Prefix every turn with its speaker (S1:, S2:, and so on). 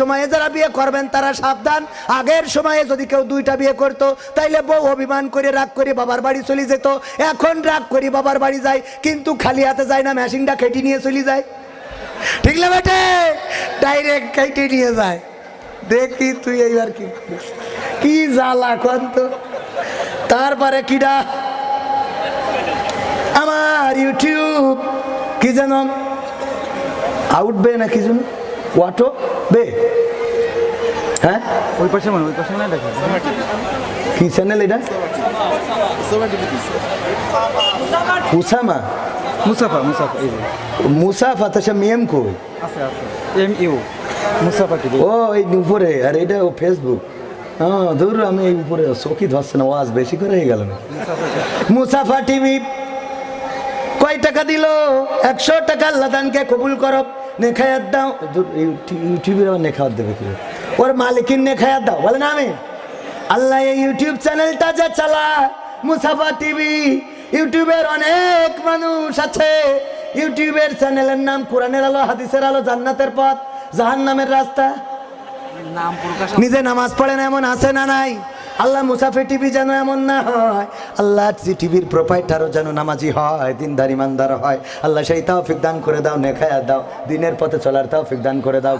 S1: সময়ে যারা বিয়ে করবেন, তারা সাবধান। আগের সময়ে যদি কেউ দুইটা বিয়ে করতো, তাইলে বউ অভিমান করে রাগ করে বাবার বাড়ি চলে যেত। এখন রাগ করে বাবার বাড়ি যায়, কিন্তু খালি হাতে যায় না, মেশিনটা কেটে নিয়ে চলে যায়। ঠিক না বেটে? ডাইরেক্ট কেটে নিয়ে যায়। দেখি তুই এইবার কি কি জ্বালা কন তো। তারপরে কিডা? আমার ইউটিউব কি যেন? আউটবে না কি যেন? ওয়াটো বে। হ্যাঁ?
S2: ওই পাশে মানে ওই পাশে মানে দেখো
S1: কি চ্যানেল এটা? উসামা
S2: মুসাফা মুসাফা এই
S1: মুসাফা তাসা মিএম কই?
S2: আছে আছে। এম ইউ মুসাফা টিভি
S1: ও এই উপরে আর এটা ও ফেসবুক হ্যাঁ ধর আমি এই উপরে চকি ধরছে না ওয়াজ বেশি করে হয়ে গেল। না মুসাফা টিভি কয় টাকা দিল? একশো টাকা লাদানকে কবুল করো। নেখায়াত দাও। ইউটিউবের আবার নেখায়াত দেবে কি? ওর মালিকিন নেখায়াত দাও। বলে না আমি? আল্লাহ এই ইউটিউব চ্যানেলটা যে চালায়। মুসাফা টিভি ইউটিউবের অনেক মানুষ আছে। ইউটিউবের চ্যানেলের নাম কোরআনের আলো হাদিসের আলো জান্নাতের পথ জাহান্নামের রাস্তা। নিজে নামাজ পড়েন এমন আছে না নাই? আল্লাহ মুসাফি টিভি যেন এমন না হয়, আল্লাহ টিভির প্রোপাইটারও যেন নামাজি হয়, দিনদার ইমানদার হয়। আল্লাহ সেই তাও দান করে দাও নেখায়া দাও, দিনের পথে চলার তাও দান করে দাও।